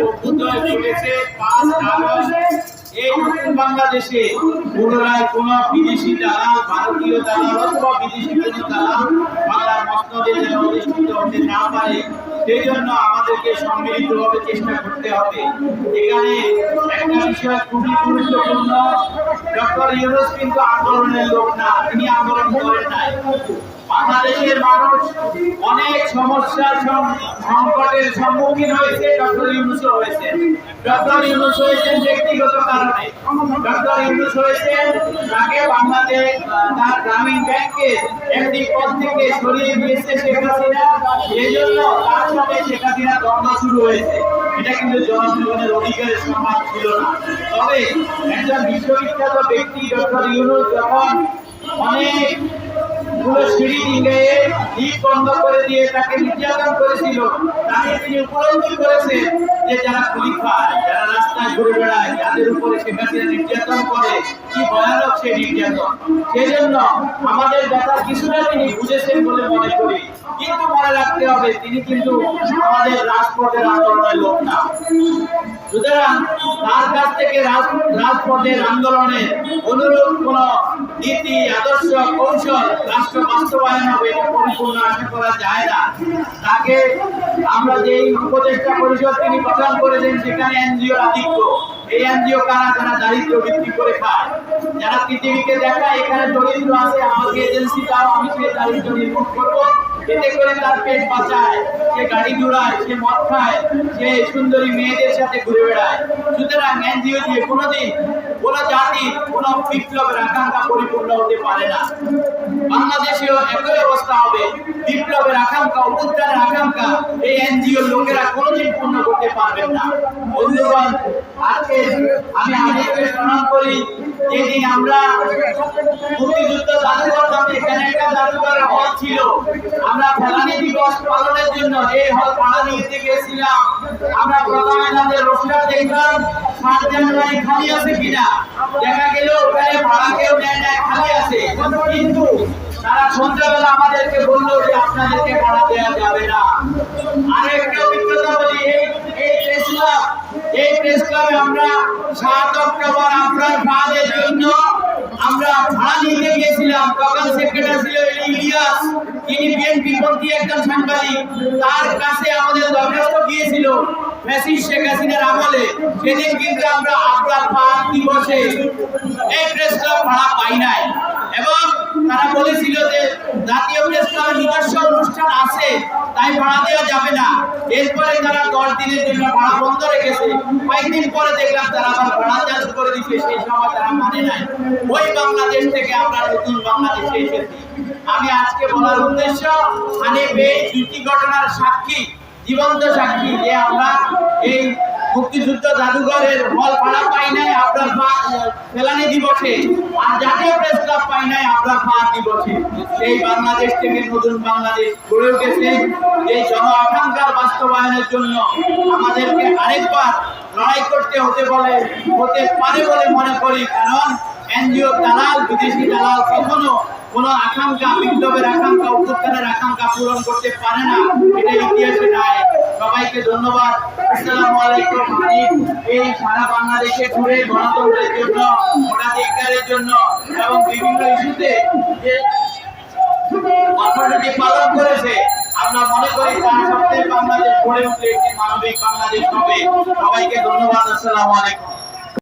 অভ্যুদয় ঘটেছে পাঁচ আগস্ট এই বাংলাদেশে পুনরায় কোন বিদেশি দালাল ভারতীয় দালাল অথবা বিদেশি কোন বাংলার মসনদে যেন অধিষ্ঠিত হতে না পারে সেই জন্য আমাদেরকে সম্মিলিতভাবে চেষ্টা করতে হবে এখানে একটা বিষয় খুবই গুরুত্বপূর্ণ ডক্টর ইউনুস কিন্তু আন্দোলনের লোক না তিনি আন্দোলন করেন নাই বাংলাদেশের মানুষ অনেক সমস্যার সংকটের সম্মুখীন হয়েছে, ডক্টর ইউনুস হয়েছে। ডক্টর ইউনুস হয়েছেন ব্যক্তিগত কারণে। ডক্টর ইউনুস হয়েছেন তাকে বাংলাদেশ তার গ্রামীণ ব্যাংকে এমডি পদ থেকে সরিয়ে দিয়েছে শেখ হাসিনা। এই জন্য তার সাথে শেখ হাসিনা দ্বন্দ্ব শুরু হয়েছে। এটা কিন্তু জনজীবনের অধিকারের সমাজ ছিল না। তবে একজন বিশ্ববিখ্যাত ব্যক্তি, ডক্টর ইউনুস, যখন অনেক পুরো সিঁড়ি বন্ধ করে দিয়ে তাকে নির্যাতন করেছিল। তাকে তিনি উপলব্ধি করেছেন যে যারা যারা রাস্তায় ঘুরে বেড়ায় যাদের উপরে নির্যাতন করে। কি ভয়ানক সেই নির্যাতন। আমাদের ব্যথা কিছুটা তিনি বুঝেছেন বলে মনে করি। কিন্তু মনে রাখতে হবে, তিনি কিন্তু আমাদের রাজপথের আন্দোলনের লোক না। তার কাছ থেকে রাজ- রাজপথের আন্দোলনে অনুরূপ কোন নীতি, আদর্শ, কৌশল রাষ্ট্র বাস্তবায়ন হবে পরিপূর্ণ আশা করা যায় না। তাকে আমরা যে উপদেষ্টা পরিষদ তিনি গঠন করেছেন, সেখানে এনজিও আধিক্য। এই এনজিও কারা? যারা দারিদ্র বৃদ্ধি করে খায়। যারা পৃথিবীকে দেখায়, এখানে দরিদ্র আছে, আমাকে এজেন্সি দাও, আমি সেই দারিদ্র নির্মূল করব। এতে করে তার পেট বাঁচায়, সে গাড়ি দৌড়ায় সে মদ খায়, সে সুন্দরী মেয়েদের সাথে ঘুরে বেড়ায়। এনজিও দিয়ে কোনোদিন কোন জাতি, কোন বিপ্লবের আকাঙ্ক্ষা পরিপূর্ণ হতে পারে না। বাংলাদেশেও একই অবস্থা হবে। বিপ্লবের আকাঙ্ক্ষা আকাঙ্ক্ষা এই এনজিও লোকেরা কোনোদিন পূর্ণ করতে পারবেন না। বন্ধুগণ, আজকে আমি করি, যেদিন আমরা মুক্তিযুদ্ধ জাদুঘর নামে হল ছিল। আমরা ফেলানি দিবস পালনের জন্য এই হল ভাড়া নিতে আমরা প্রথমে তাদের রোস্টার দেখলাম জানুয়ারি খালি আছে কিনা? দেখা গেল ওখানে ভাড়া কেউ নেয় না খালি আছে। কিন্তু তারা সন্ধ্যাবেলা আমাদেরকে বলল যে আপনাদেরকে ভাড়া দেওয়া যাবে না। আরেকটা অভিজ্ঞতা বলি, এই প্রেস ক্লাব এই প্রেস ক্লাবে আমরা সাত অক্টোবর আপনার ফাঁদের জন্য আমরা ভাড়া নিতে গিয়েছিলাম। তখন সেক্রেটারি ছিল ইলিয়াস, তিনি বিএনপি পন্থী একজন সাংবাদিক। তার কাছে আমাদের দরখাস্ত গিয়েছিল। মেসি শেখ হাসিনার আমলে সেদিন কিন্তু আমরা আপনার ফাঁদ দিবসে এই প্রেস ক্লাব ভাড়া পাই নাই। এবং তারা বলেছিল যে জাতীয় প্রেস ক্লাবের নিজস্ব অনুষ্ঠান আছে, তাই ভাড়া দেওয়া যাবে না। এরপরে তারা দশ দিনের জন্য ভাড়া বন্ধ রেখেছে। কয়েকদিন পরে দেখলাম তারা আবার ভাড়া চালু করে দিচ্ছে সেই সময় তারা মানে নাই। ওই বাংলাদেশ থেকে আমরা নতুন বাংলাদেশে এসেছি। আমি আজকে বলার উদ্দেশ্য হানিফ এই দুটি ঘটনার সাক্ষী জীবন্ত সাক্ষী যে আমরা এই মুক্তিযুদ্ধ জাদুঘরের হল ভাড়া পাই নাই আপনার পা- ফেলানি দিবসে। আর জাতীয় প্রেস ক্লাব পাই নাই আপনার পাঁচ দিবসে। সেই বাংলাদেশ থেকে নতুন বাংলাদেশ গড়ে উঠেছে। এই জন আকাঙ্ক্ষার বাস্তবায়নের জন্য আমাদেরকে আরেকবার লড়াই করতে হতে বলে, হতে পারে বলে মনে করি। কারণ এনজিও দালাল, বিদেশি দালাল কখনো কোনো আকাঙ্ক্ষা, বিপ্লবের আকাঙ্ক্ষা উত্থানের আকাঙ্ক্ষা পূরণ করতে পারে না। এটা ইতিহাসে নাই সবাইকে ধন্যবাদ। আসসালামু আলাইকুম এই সারা বাংলাদেশে ঘুরে গণতন্ত্রের জন্য, ভোটাধিকারের জন্য এবং বিভিন্ন ইস্যুতে যে কর্মসূচি পালন করেছে, আমরা মনে করি তার সত্ত্বে বাংলাদেশ গড়ে উঠলে একটি মানবিক বাংলাদেশ হবে। সবাইকে ধন্যবাদ। আসসালামু আলাইকুম।